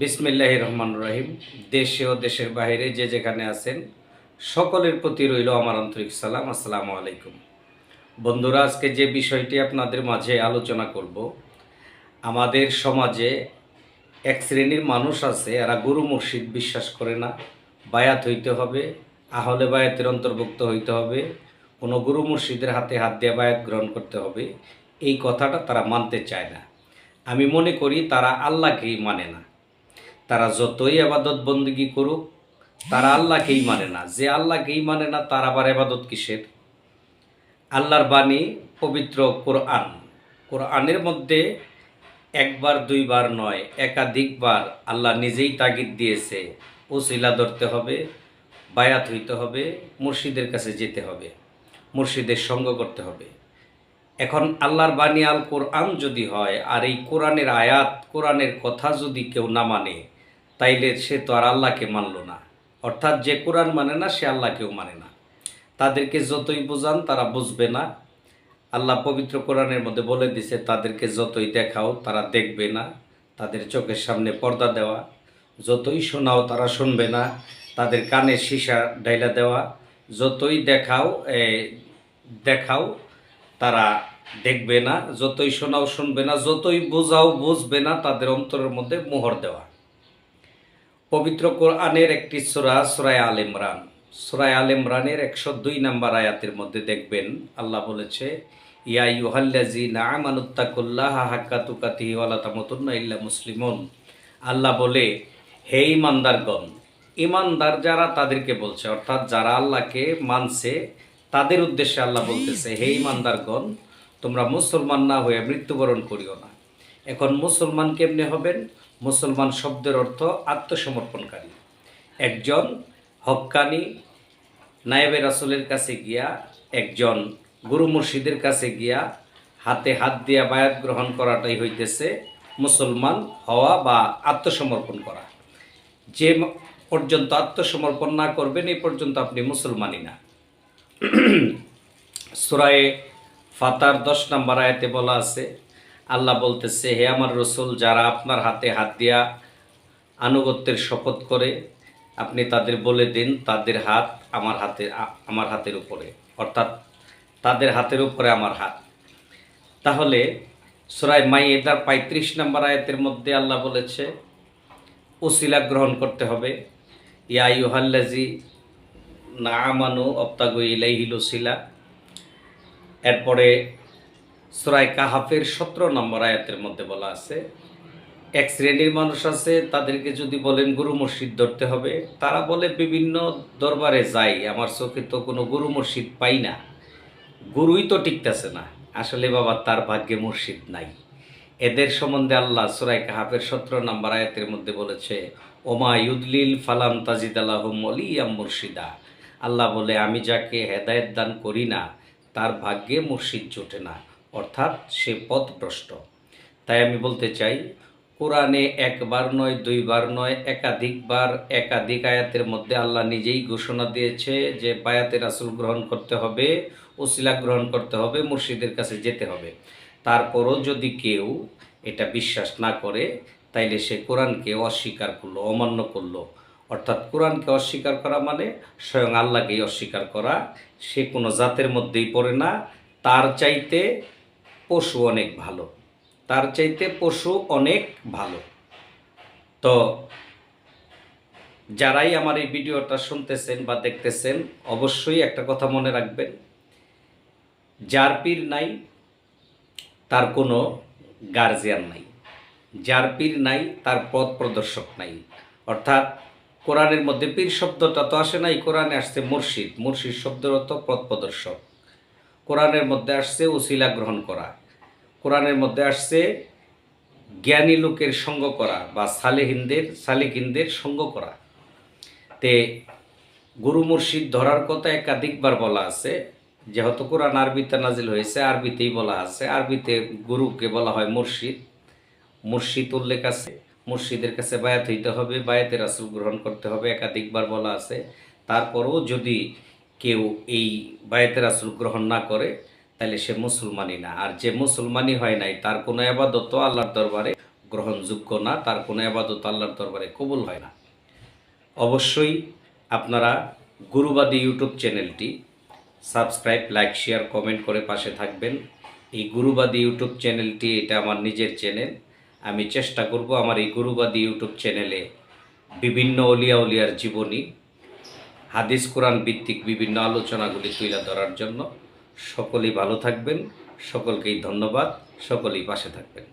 বিসমিল্লাহ রহমান রহিম। দেশে ও দেশের বাইরে যে যেখানে আছেন, সকলের প্রতি রইল আমার আন্তরিক সালাম। আসসালামু আলাইকুম। বন্ধুরা, আজকে যে বিষয়টি আপনাদের মাঝে আলোচনা করব, আমাদের সমাজে এক শ্রেণির মানুষ আছে, এরা গুরু মুর্শিদ বিশ্বাস করে না। বায়াত হইতে হবে, আহলে বায়াতের অন্তর্ভুক্ত হইতে হবে, কোনো গুরু মুর্শিদের হাতে হাত দিয়ে বায়াত গ্রহণ করতে হবে। এই কথাটা তারা মানতে চায় না। আমি মনে করি তারা আল্লাহকেই মানে না। তারা যতই আবাদত বন্দিগি করুক, তারা আল্লাহকেই মানে না। যে আল্লাহকেই মানে না, তার আবার আবাদত কিসের? আল্লাহর বাণী পবিত্র কোরআন। কোরআনের মধ্যে একবার, দুইবার নয়, একাধিকবার আল্লাহ নিজেই তাগিদ দিয়েছে, ওসিলা ধরতে হবে, বায়াত হইতে হবে, মুর্শিদের কাছে যেতে হবে, মুর্শিদের সঙ্গ করতে হবে। এখন আল্লাহর বাণী আল কোরআন যদি হয়, আর এই কোরআনের আয়াত, কোরআনের কথা যদি কেউ না মানে তাইলে সে তো আর আল্লাহকে মানলো না। অর্থাৎ যে কোরআন মানে না, সে আল্লাহকেও মানে না। তাদেরকে যতই বোঝান, তারা বুঝবে না। আল্লাহ পবিত্র কোরআনের মধ্যে বলে দিছে, তাদেরকে যতই দেখাও, তারা দেখবে না। তাদের চোখের সামনে পর্দা দেওয়া। যতই শোনাও, তারা শুনবে না। তাদের কানে সীসা ডাইলা দেওয়া। যতই দেখাও দেখাও, তারা দেখবে না। যতই শোনাও, শুনবে না। যতই বোঝাও, বুঝবে না, তাদের অন্তরের মধ্যে মোহর দেওয়া। পবিত্র কোরআনের একটি সুরা, সুরায় আল ইমরান। সুরায় আল ইমরানের একশো দুই নাম্বার আয়াতের মধ্যে দেখবেন, আল্লাহ বলেছে, ইয়া ইউহাল্লাজি না আমানুত্তাকুল্লাহ হাক্কা তুকাতি ওয়ালা তামতুন্না ইল্লা মুসলিমন। আল্লাহ বলে, হে ইমানদারগণ ইমানদার যারা তাদেরকে বলছে, অর্থাৎ যারা আল্লাহকে মানছে, তাদের উদ্দেশ্যে আল্লাহ বলতেছে, হে ইমানদারগণ তোমরা মুসলমান না হয়ে মৃত্যুবরণ করিও না। এখন মুসলমান কেমনে হবেন? মুসলমান শব্দের অর্থ আত্মসমর্পণকারী। একজন হক্কানি নায়েবে রাসুলের কাছে গিয়া, একজন গুরু মুর্শিদের কাছে গিয়া হাতে হাত দিয়া বায়াত গ্রহণ করাটাই হইতেছে মুসলমান হওয়া বা আত্মসমর্পণ করা। যে পর্যন্ত আত্মসমর্পণ না করবেন, এই পর্যন্ত আপনি মুসলমানই না। সুরায়ে ফাতার দশ নম্বর আয়াতে বলা আছে আল্লাহ বলতেছে, হে আমার রসুল, যারা আপনার হাতে হাত দিয়া আনুগত্যের শপথ করে, আপনি তাদের বলে দিন, তাদের হাত আমার হাতে, আমার হাতের উপরে, অর্থাৎ তাদের হাতের উপরে আমার হাত। তাহলে সুরায় মাই এদার পঁয়ত্রিশ নম্বর আয়াতের মধ্যে আল্লাহ বলেছে উসিলা গ্রহণ করতে হবে। ইয়া ইউহাল্লাজি না আমানু অপ্তাগু ইলাইহিল উসিলা এরপরে সুরায় কাহাফের সতেরো নম্বর আয়াতের মধ্যে বলা আছে, এক শ্রেণির মানুষ আছে, তাদেরকে যদি বলেন গুরু মসজিদ ধরতে হবে, তারা বলে বিভিন্ন দরবারে যাই, আমার চোখে তো কোনো গুরু মসজিদ পাই না। গুরুই তো টিকতেছে না। আসলে বাবা, তার ভাগ্যে মুর্শিদ নাই। এদের সম্বন্ধে আল্লাহ সুরাই কাহাফের সতেরো নম্বর আয়াতের মধ্যে বলেছে, ওমা ইউদলিল ফালাম তাজিদ আল্লাহম ইয়াম মুর্শিদা। আল্লাহ বলে, আমি যাকে হেদায়েত দান করি না, তার ভাগ্যে মুর্শিদ জোটে না। অর্থাৎ সে পথভ্রষ্ট। তাই আমি বলতে চাই, কোরআনে একবার নয়, দুইবার নয়, একাধিকবার একাধিক আয়াতের মধ্যে আল্লাহ নিজেই ঘোষণা দিয়েছে যে বায়াতের আসল গ্রহণ করতে হবে, ওসিলা গ্রহণ করতে হবে, মুর্শিদের কাছে যেতে হবে। তারপরও যদি কেউ এটা বিশ্বাস না করে, তাইলে সে কোরআনকে অস্বীকার করল, অমান্য করল। অর্থাৎ কোরআনকে অস্বীকার করা মানে স্বয়ং আল্লাহকেই অস্বীকার করা। সে কোনো জাতের মধ্যেই পড়ে না। তার চাইতে পশু অনেক ভালো। তার চাইতে পশু অনেক ভালো। তো যারাই আমার এই ভিডিওটা শুনতেছেন বা দেখতেছেন, অবশ্যই একটা কথা মনে রাখবেন। যার পীর নাই, তার কোনো গার্জিয়ান নাই। যার পীর নাই, তার পথ প্রদর্শক নাই। অর্থাৎ কোরআনের মধ্যে পীর শব্দটা তো আসে নাই, কোরআনে আসছে মুর্শিদ। মুর্শিদ শব্দের অর্থ পথ প্রদর্শক। কোরআনের মধ্যে আসছে উসিলা গ্রহণ করা। কোরআনের মধ্যে আসছে, জ্ঞানী লোকের সঙ্গ করা বা সালেহিনদের সালেকিনদের সঙ্গ করা। তে গুরু মুর্শিদ ধরার কথা একাধিকবার বলা আছে, যেহেতু কোরআন আরবিতে নাজিল হয়েছে, আরবিতেই বলা আছে। আরবিতে গুরুকে বলা হয় মুর্শিদ। মুর্শিদ উল্লেখ আছে, মুর্শিদের কাছে বায়াত হইতে হবে বায়াতের আসল গ্রহণ করতে হবে, একাধিকবার বলা আছে। তারপরও যদি কেউ এই বায়াতের আসল গ্রহণ না করে তাহলে সে মুসলমানই না। আর যে মুসলমানই হয় নাই, তার কোনো আবাদত আল্লাহর দরবারে গ্রহণযোগ্য না, তার কোনো আবাদত আল্লাহর দরবারে কবুল হয় না। অবশ্যই আপনারা গুরুবাদী ইউটিউব চ্যানেলটি সাবস্ক্রাইব, লাইক, শেয়ার, কমেন্ট করে পাশে থাকবেন। এই গুরুবাদী ইউটিউব চ্যানেলটি, এটা আমার নিজের চ্যানেল। আমি চেষ্টা করব আমার এই গুরুবাদী ইউটিউব চ্যানেলে বিভিন্ন অলিয়া উলিয়ার জীবনী, হাদিস, কোরআন ভিত্তিক বিভিন্ন আলোচনাগুলি তুলে ধরার জন্য। সকলেই ভালো থাকবেন সকলকেই ধন্যবাদ সকলেই পাশে থাকবেন।